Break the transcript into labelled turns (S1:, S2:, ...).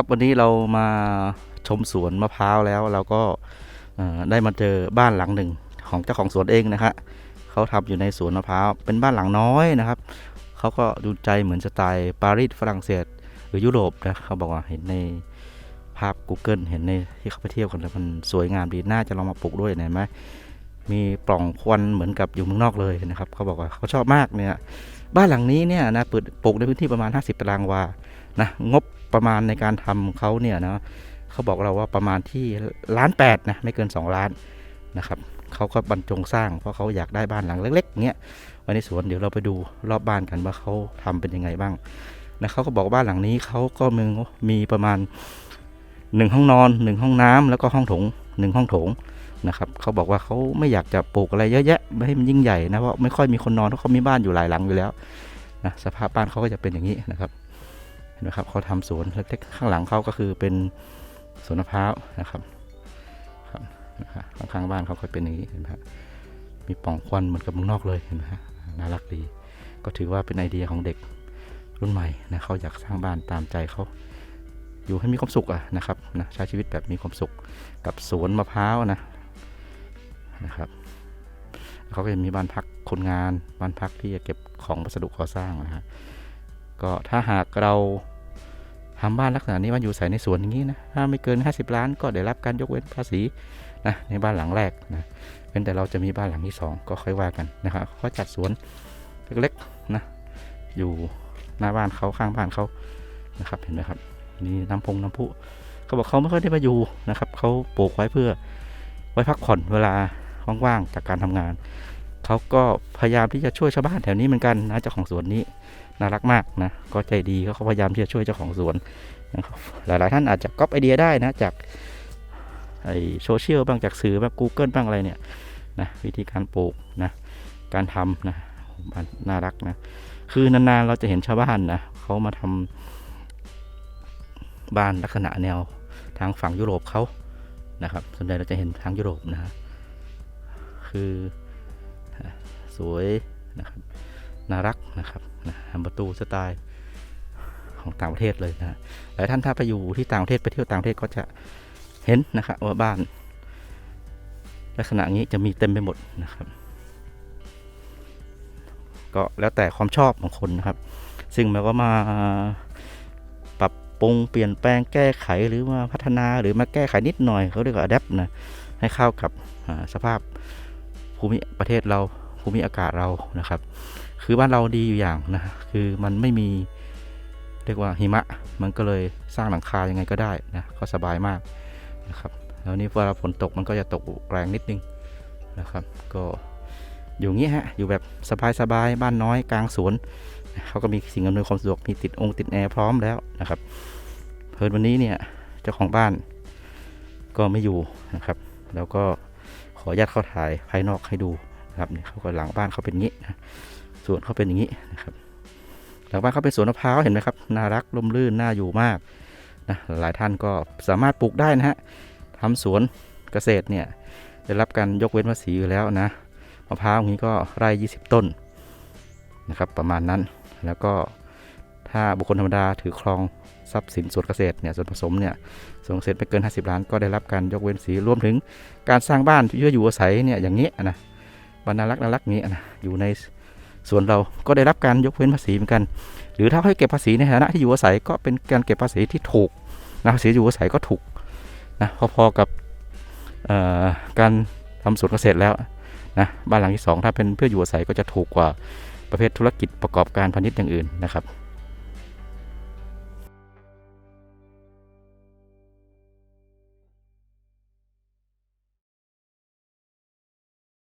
S1: ครับวันนี้เรามาชมสวนมะพร้าวแล้วเราก็ได้มาเจอบ้านหลังหนึ่งของเจ้าของสวนเองนะฮะเขาทำอยู่ในสวนมะพร้าวเป็นบ้านหลังน้อยนะครับเขาก็ดูใจเหมือนสไตล์ปารีสฝรั่งเศสหรือยุโรปนะเขาบอกว่าเห็นในภาพ Google เห็นในที่เขาไปเที่ยวกันแล้วมันสวยงามดีน่าจะลองมาปลูกด้วยเห็นไหม มีปล่องควันเหมือนกับอยู่เมืองนอกเลยนะครับเขาบอกว่าเขาชอบมากเนี่ยบ้านหลังนี้เนี่ยนะเปิดปลูกในพื้นที่ประมาณ 50 ตารางวานะงบประมาณในการทำเขาเนี่ยนะเขาบอกเราว่าประมาณที่ล้านแปดนะไม่เกิน 2 ล้านนะครับเขาก็บรรจงสร้างเพราะเขาอยากได้บ้านหลังเล็กๆเงี้ยไว้ในสวนเดี๋ยวเราไปดูรอบบ้านกันว่าเขาทำเป็นยังไงบ้างนะเขาก็บอกบ้านหลังนี้เขาก็มีมีประมาณหนึ่งห้องนอนหนึ่งห้องน้ำแล้วก็ห้องโถงหนึ่งห้องโถง นะครับเขาบอกว่าเขาไม่อยากจะปลูกอะไรเยอะแยะไม่ให้มันยิ่งใหญ่นะเพราะไม่ค่อยมีคนนอนเพราะเขามีบ้านอยู่หลายหลังอยู่แล้วนะสภาพบ้านเขาก็จะเป็นอย่างนี้นะครับเห็นไหมครับเขาทำสวนเล็กๆข้างหลังเขาก็คือเป็นสวนมะพร้าวนะครับครับนะครับข้างๆบ้านเขาก็เป็นอย่างนี้เห็นไหมครับมีป่องควันเหมือนกับเมืองนอกเลยเห็นไหมฮะน่ารักดี ก็ถือว่าเป็นไอเดียของเด็กรุ่นใหม่นะเขาอยากสร้างบ้านตามใจเขาอยู่ให้มีความสุขอะนะครับนะใช้ชีวิตแบบมีความสุขกับสวนมะพร้าวนะ นะครับเขาก็จะมีบ้านพักคนงานบ้านพักที่จะเก็บของวัสดุก่อสร้างนะฮะก็ถ้าหากเราทำบ้านลักษณะนี้มันอยู่ใส่ในสวนอย่างนี้นะถ้าไม่เกิน 50 ล้านก็ได้รับการยกเว้นภาษีนะในบ้านหลังแรกนะเป็นแต่เราจะมีบ้านหลังที่สองก็ค่อยว่ากันนะครับเขาจัดสวนเล็กๆนะอยู่หน้าบ้านเขาข้างบ้านเขานะครับเห็นไหมครับนี่น้ำพงน้ำพุเขาบอกเขาไม่ค่อยได้มาอยู่นะครับเขาปลูกไว้เพื่อไว้พักผ่อนเวลา ว่างๆจากการทำงาน เขาก็พยายามที่จะช่วยชาวบ้านแถวนี้เหมือนกันนะเจ้าของสวนนี้น่ารักมากนะก็ใจดีเขาพยายามที่จะช่วยเจ้าของสวนนะครับหลายๆท่านอาจจะก๊อปไอเดียได้นะจากไอโซเชียลบ้างจากสื่อบ้าง Google บ้างอะไรเนี่ยนะวิธีการปลูกนะการทำนะบ้านน่ารักนะคือนานๆเราจะเห็นชาวบ้านนะเขามาทำบ้านลักษณะแนวทางฝั่งยุโรปเขานะครับส่วนใหญ่เราจะเห็นทางยุโรปนะ คือสวยนะครับน่ารักนะครับนะประตูสไตล์ของต่างประเทศเลยนะหลายท่านถ้าไปอยู่ที่ต่างประเทศไปเที่ยวต่างประเทศก็จะเห็นนะครับว่าบ้าน ลักษณะนี้จะมีเต็มไปหมดนะครับ ก็แล้วแต่ความชอบของคนนะครับ ซึ่งมันก็มาปรับปรุงเปลี่ยนแปลงแก้ไขหรือมาพัฒนาหรือมาแก้ไขนิดหน่อยเขาเรียกว่า adapt นะให้เข้ากับสภาพ ภูมิประเทศเราภูมิอากาศเรานะครับ คือบ้านเราดีอยู่อย่างนะคือมันไม่มีเรียกว่าหิมะ มันก็เลยสร้างหลังคายังไงก็ได้นะก็สบายมากนะครับแล้วนี่เวลาฝนตกมันก็จะตกแรงนิดนึงนะครับ ก็อยู่งี้ฮะอยู่แบบสบายๆบ้านน้อยกลางสวนเขาก็มีสิ่งอำนวยความสะดวกมีติดองค์ติดแอร์พร้อมแล้วนะครับเพิ่นวันนี้เนี่ยเจ้าของบ้านก็ไม่อยู่นะครับ แล้วก็ ออนุญาตเข้าถ่ายภายนอกให้ดูนะครับนี่เขาก็หลังบ้านเขาเป็นงนี้นะสวนเขาเป็นอย่างนี้นะครับ หลังบ้านเขาเป็นสวนมะพร้าวเห็นไหมครับน่ารักร่มรื่นน่าอยู่มากนะหลายท่านก็สามารถปลูกได้นะฮะทำสวนเกษตรเนี่ยได้รับการยกเว้นภาษีอยู่แล้วนะมะพร้าวอย่างนี้ก็ไร่20 ต้นนะครับประมาณนั้นแล้วก็ ถ้าบุคคลธรรมดาถือครองทรัพย์สินส่วนเกษตรเนี่ยส่วนผสมเนี่ยส่วนเกษตรไม่เกิน 50 ล้านก็ได้รับการยกเว้นภาษีรวมถึงการสร้างบ้านเพื่ออยู่อาศัยเนี่ยอย่างนี้นะบ้านน่ารักน่ารักอย่างนี้นะอยู่ในส่วนเราก็ได้รับการยกเว้นภาษีเหมือนกัน หรือถ้าให้เก็บภาษีในฐานะที่อยู่อาศัยก็เป็นการเก็บภาษีที่ถูกนะภาษีอยู่อาศัยก็ถูกนะพอๆกับการทำสวนเกษตรแล้วนะบ้านหลังที่สองถ้าเป็นเพื่ออยู่อาศัยก็จะถูกกว่าประเภทธุรกิจประกอบการพาณิชย์อย่างอื่นนะครับ